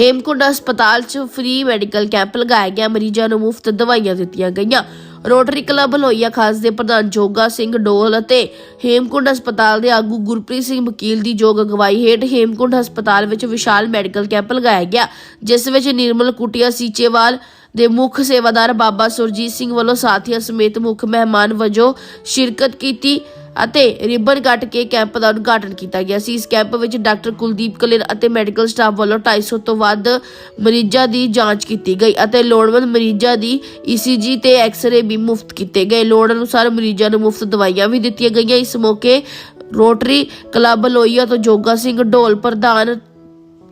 ਹੇਮਕੁੰਡ ਹਸਪਤਾਲ 'ਚ free medical camp ਲਗਾਇਆ ਗਿਆ। ਮਰੀਜ਼ਾਂ ਨੂੰ ਮੁਫਤ ਦਵਾਈਆਂ ਦਿੱਤੀਆਂ ਗਈਆਂ। ਰੋਟਰੀ ਕਲੱਬ ਲੋਹੀਆ ਖਾਸ ਦੇ ਪ੍ਰਧਾਨ ਜੋਗਾ ਸਿੰਘ ਡੋਲ ਅਤੇ ਹੇਮਕੁੰਡ ਹਸਪਤਾਲ ਦੇ ਆਗੂ ਗੁਰਪ੍ਰੀਤ ਸਿੰਘ ਵਕੀਲ ਦੀ ਜੋਗ ਅਗਵਾਈ ਹੇਠ ਹੇਮਕੁੰਡ ਹਸਪਤਾਲ ਵਿੱਚ ਵਿਸ਼ਾਲ ਮੈਡੀਕਲ ਕੈਂਪ ਲਗਾਇਆ ਗਿਆ, ਜਿਸ ਵਿੱਚ ਨਿਰਮਲ ਕੁਟੀਆ ਸੀਚੇਵਾਲ ਦੇ ਮੁੱਖ ਸੇਵਾਦਾਰ ਬਾਬਾ ਸੁਰਜੀਤ ਸਿੰਘ ਵੱਲੋਂ ਸਾਥੀਆਂ ਸਮੇਤ ਮੁੱਖ ਮਹਿਮਾਨ ਵਜੋਂ ਸ਼ਿਰਕਤ ਕੀਤੀ। ਅਤੇ ਰਿਬਨ ਕੱਟ ਕੇ ਕੈਂਪ ਦਾ ਉਦਘਾਟਨ ਕੀਤਾ ਗਿਆ ਸੀ। ਇਸ ਕੈਂਪ ਵਿੱਚ ਡਾਕਟਰ ਕੁਲਦੀਪ ਕਲੇਰ ਅਤੇ ਮੈਡੀਕਲ ਸਟਾਫ ਵੱਲੋਂ 250 ਤੋਂ ਵੱਧ ਮਰੀਜ਼ਾਂ ਦੀ ਜਾਂਚ ਕੀਤੀ ਗਈ ਅਤੇ ਲੋੜਵੰਦ ਮਰੀਜ਼ਾਂ ਦੀ ECG ਤੇ ਐਕਸ-ਰੇ ਵੀ ਮੁਫਤ ਕੀਤੇ ਗਏ। ਲੋੜ ਅਨੁਸਾਰ ਮਰੀਜ਼ਾਂ ਨੂੰ ਮੁਫਤ ਦਵਾਈਆਂ ਵੀ ਦਿੱਤੀਆਂ ਗਈਆਂ। ਇਸ ਮੌਕੇ ਰੋਟਰੀ ਕਲੱਬ ਲੋਹੀਆ ਤੋਂ ਜੋਗਾ ਸਿੰਘ ਢੋਲ ਪ੍ਰਧਾਨ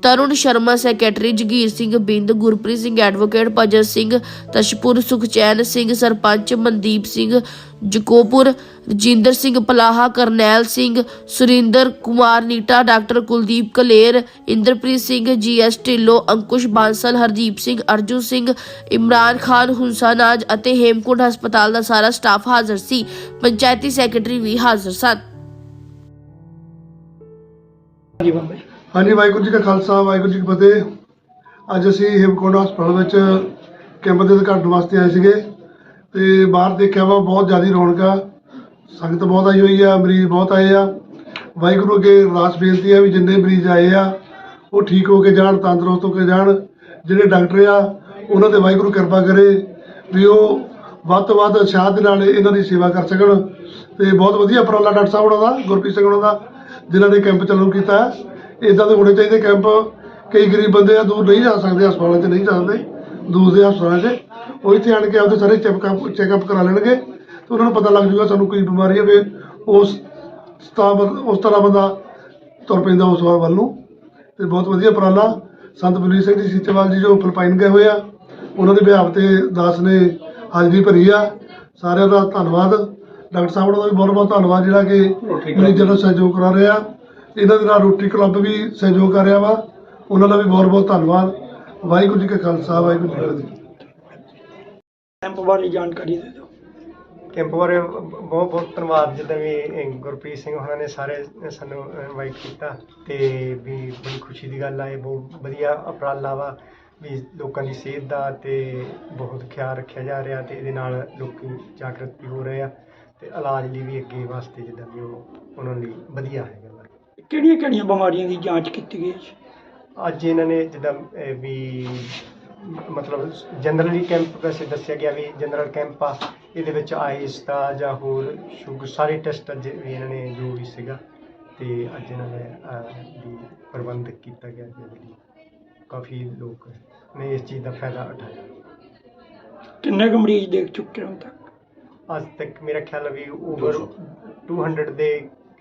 Tarun Sharma, secretary Jagir Singh Bind, Gurpreet Singh advocate Bhajan Singh, Tashpur Sukhchain Singh, sarpanch Mandeep Singh Jakopur, Rajinder Singh Palaha, Karnail Singh, Surinder Kumar Nita, doctor Kuldeep Kaler, Inderpreet Singh GS Dhillon, Ankush Bansal Hardeep Singh Arju Singh, Imran Khan Husnaj ਅਤੇ ਹੇਮਕੁੰਡ ਹਸਪਤਾਲ ਦਾ ਸਾਰਾ staff ਹਾਜ਼ਰ ਸੀ। ਪੰਚਾਇਤੀ secretary ਵੀ ਹਾਜ਼ਰ ਸਨ। ਜੀ ਬੰਬੇ ਹਾਂਜੀ, ਵਾਹਿਗੁਰੂ ਜੀ ਕਾ ਖਾਲਸਾ, ਵਾਹਿਗੁਰੂ ਜੀ ਕੀ ਫਤਿਹ। ਅੱਜ ਅਸੀਂ ਹੇਮਕੁੰਡ ਹਸਪਤਾਲ ਵਿੱਚ ਕੈਂਪ ਦੇ ਉਦਘਾਟਨ ਵਾਸਤੇ ਆਏ ਸੀਗੇ ਤੇ ਬਾਹਰ ਦੇਖਿਆ ਵਾ ਬਹੁਤ ਜ਼ਿਆਦਾ ਰੌਣਕ ਆ। ਸੰਗਤ ਬਹੁਤ ਆਈ ਹੋਈ ਆ, ਮਰੀਜ਼ ਬਹੁਤ ਆਏ ਆ। ਵਾਹਿਗੁਰੂ ਅੱਗੇ ਅਰਦਾਸ ਬੇਨਤੀ ਆ ਵੀ ਜਿੰਨੇ ਮਰੀਜ਼ ਆਏ ਆ, ਉਹ ਠੀਕ ਹੋ ਕੇ ਜਾਣ, ਤੰਦਰੁਸਤ ਹੋ ਕੇ ਜਾਣ। ਜਿਹੜੇ ਡਾਕਟਰ ਆ, ਉਹਨਾਂ ਤੇ ਵਾਹਿਗੁਰੂ ਕਿਰਪਾ ਕਰੇ ਵੀ ਉਹ ਵੱਧ ਤੋਂ ਵੱਧ ਉਤਸ਼ਾਹ ਦੇ ਨਾਲ ਇਹਨਾਂ ਦੀ ਸੇਵਾ ਕਰ ਸਕਣ। ਤੇ ਬਹੁਤ ਵਧੀਆ ਉਪਰਾਲਾ ਡਾਕਟਰ ਸਾਹਿਬ ਉਹਨਾਂ ਦਾ, ਗੁਰਪ੍ਰੀਤ ਸਿੰਘ ਉਹਨਾਂ ਦਾ, ਜਿਨ੍ਹਾਂ ਨੇ ਕੈਂਪ ਚਾਲੂ ਕੀਤਾ। ਇਦਾਂ ਦੇ ਹੋਣੇ ਚਾਹੀਦੇ ਕੈਂਪ ਕਈ ਗਰੀਬ ਬੰਦੇ ਆ ਦੂਰ ਨਹੀਂ ਜਾ ਸਕਦੇ ਹਸਪਤਾਲਾਂ 'ਚ ਨਹੀਂ ਜਾ ਸਕਦੇ ਦੂਰ ਦੇ ਹਸਪਤਾਲਾਂ 'ਚ। ਉਹ ਇੱਥੇ ਆਣ ਕੇ ਆਪਦੇ ਸਾਰੇ ਚੈੱਕਅਪ ਚੈੱਕਅਪ ਕਰਾ ਲੈਣਗੇ ਤੇ ਉਹਨਾਂ ਨੂੰ ਪਤਾ ਲੱਗ ਜੂਗਾ ਸਾਨੂੰ ਕੋਈ ਬਿਮਾਰੀ ਹੈ ਵੀ ਉਸ ਸਤਾ ਉਸ ਤਰ੍ਹਾਂ ਬੰਦਾ ਤੁਰ ਪੈਂਦਾ ਉਸ ਵੱਲ ਨੂੰ। ਤੇ ਬਹੁਤ ਵਧੀਆ ਉਪਰਾਲਾ। ਸੰਤ ਬਲਵੀਰ ਸਿੰਘ ਜੀ ਸੀਚੇਵਾਲ ਜੀ ਜੋ ਫਿਲਪਾਈਨ ਗਏ ਹੋਏ ਆ ਉਹਨਾਂ ਦੇ ਵਿਆਹ ਤੇ ਦਾਸ ਨੇ ਹਾਜ਼ਰੀ ਭਰੀ ਆ। ਸਾਰਿਆਂ ਦਾ ਧੰਨਵਾਦ। ਡਾਕਟਰ ਸਾਹਿਬ ਦਾ ਵੀ ਬਹੁਤ ਬਹੁਤ ਧੰਨਵਾਦ ਜਿਹੜਾ ਕਿ ਮਰੀਜ਼ਾਂ ਦਾ ਸਹਿਯੋਗ ਕਰਾ ਰਿਹਾ ਇਹਨਾਂ ਦੇ ਨਾਲ ਰੋਟਰੀ ਕਲੱਬ ਵੀ ਸਹਿਯੋਗ ਕਰ ਰਿਹਾ ਵਾ। ਉਹਨਾਂ ਦਾ ਵੀ ਬਹੁਤ ਬਹੁਤ ਧੰਨਵਾਦ। ਵਾਹਿਗੁਰੂ ਜੀ ਕਾ ਖਾਲਸਾ ਵਾਹਿਗੁਰੂ ਜੀ ਕੀ ਫਤਿਹ। ਕੈਂਪ ਬਾਰੇ ਜਾਣਕਾਰੀ ਦੇ ਦਿਓ। ਕੈਂਪ ਬਾਰੇ ਬਹੁਤ ਬਹੁਤ ਧੰਨਵਾਦ। ਜਿੱਦਾਂ ਵੀ ਗੁਰਪ੍ਰੀਤ ਸਿੰਘ ਉਹਨਾਂ ਨੇ ਸਾਰੇ ਸਾਨੂੰ ਇਨਵਾਈਟ ਕੀਤਾ ਤੇ ਵੀ ਬੜੀ ਖੁਸ਼ੀ ਦੀ ਗੱਲ ਆ। ਇਹ ਬਹੁਤ ਵਧੀਆ ਉਪਰਾਲਾ ਵਾ ਵੀ ਲੋਕਾਂ ਦੀ ਸਿਹਤ ਦਾ ਤੇ ਬਹੁਤ ਖਿਆਲ ਰੱਖਿਆ ਜਾ ਰਿਹਾ ਤੇ ਇਹਦੇ ਨਾਲ ਲੋਕੀ ਜਾਗਰਤ ਵੀ ਹੋ ਰਹੇ ਆ ਤੇ ਇਲਾਜ ਲਈ ਵੀ ਅੱਗੇ ਵਾਸਤੇ ਜਿੱਦਾਂ ਵੀ ਉਹ ਉਹਨਾਂ ਲਈ ਵਧੀਆ ਹੈਗਾ। ਕਿਹੜੀਆਂ ਕਿਹੜੀਆਂ ਬਿਮਾਰੀਆਂ ਦੀ ਜਾਂਚ ਕੀਤੀ ਗਈ ਅੱਜ ਇਹਨਾਂ ਨੇ ਜਿੱਦਾਂ ਵੀ ਮਤਲਬ ਜਨਰਲੀ ਕੈਂਪ ਵੈਸੇ ਦੱਸਿਆ ਗਿਆ ਵੀ ਜਨਰਲ ਕੈਂਪ ਆ ਇਹਦੇ ਵਿੱਚ ਆਈਸ ਦਾ ਜਾਂ ਹੋਰ ਸ਼ੂਗਰ ਸਾਰੇ ਟੈਸਟ ਅੱਜ ਵੀ ਇਹਨਾਂ ਨੇ ਜੋ ਵੀ ਸੀਗਾ ਤੇ ਅੱਜ ਇਹਨਾਂ ਨੇ ਅਹ, ਵੀ ਪ੍ਰਬੰਧ ਕੀਤਾ ਗਿਆ ਜਿਹਦੇ ਲਈ ਕਾਫੀ ਲੋਕ ਨੇ ਇਸ ਚੀਜ਼ ਦਾ ਫਾਇਦਾ ਉਠਾਇਆ। ਕਿੰਨੇ ਕੁ ਮਰੀਜ਼ ਦੇਖ ਚੁੱਕੇ ਹੋ ਤੱਕ? ਅੱਜ ਤੱਕ ਮੇਰਾ ਖਿਆਲ ਹੈ ਵੀ ਓਵਰ 200 ਦੇ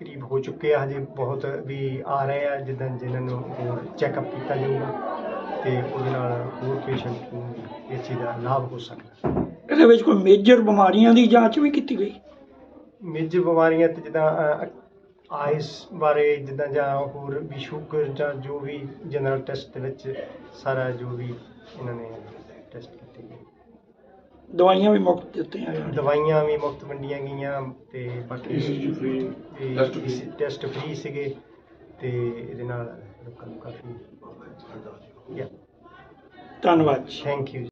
ਕਰੀਬ ਹੋ ਚੁੱਕੇ ਆ ਹਜੇ ਬਹੁਤ ਵੀ ਆ ਰਹੇ ਆ ਜਿੱਦਾਂ ਜਿਨ੍ਹਾਂ ਨੂੰ ਹੋਰ ਚੈੱਕਅਪ ਕੀਤਾ ਜਾਊਗਾ ਤੇ ਉਹਦੇ ਨਾਲ ਹੋਰ ਪੇਸ਼ੈਂਟ ਨੂੰ ਇਸ ਚੀਜ਼ ਦਾ ਲਾਭ ਹੋ ਸਕਦਾ। ਇਹਦੇ ਵਿੱਚ ਕੋਈ ਮੇਜਰ ਬਿਮਾਰੀਆਂ ਦੀ ਜਾਂਚ ਵੀ ਕੀਤੀ ਗਈ? ਮੇਜਰ ਬਿਮਾਰੀਆਂ ਤੇ ਜਿੱਦਾਂ ਆਈਸ ਬਾਰੇ ਜਿੱਦਾਂ ਜਾਂ ਹੋਰ ਵੀ ਸ਼ੂਗਰ ਜਾਂ ਜੋ ਵੀ ਜਨਰਲ ਟੈਸਟ ਦੇ ਵਿੱਚ ਸਾਰਾ ਜੋ ਵੀ ਇਹਨਾਂ ਨੇ ਟੈਸਟ ਦਵਾਈਆਂ ਵੀ ਮੁਫਤ ਦਿੱਤੀਆਂ ਜਾਣ ਦਵਾਈਆਂ ਵੀ ਮੁਫਤ ਵੰਡੀਆਂ ਗਈਆਂ ਤੇ ਬਾਕੀ ਟੈਸਟ ਫ੍ਰੀ ਸੀਗੇ ਤੇ ਇਹਦੇ ਨਾਲ ਲੋਕਾਂ ਨੂੰ ਕਾਫੀ ਧੰਨਵਾਦ ਜੀ। Thank you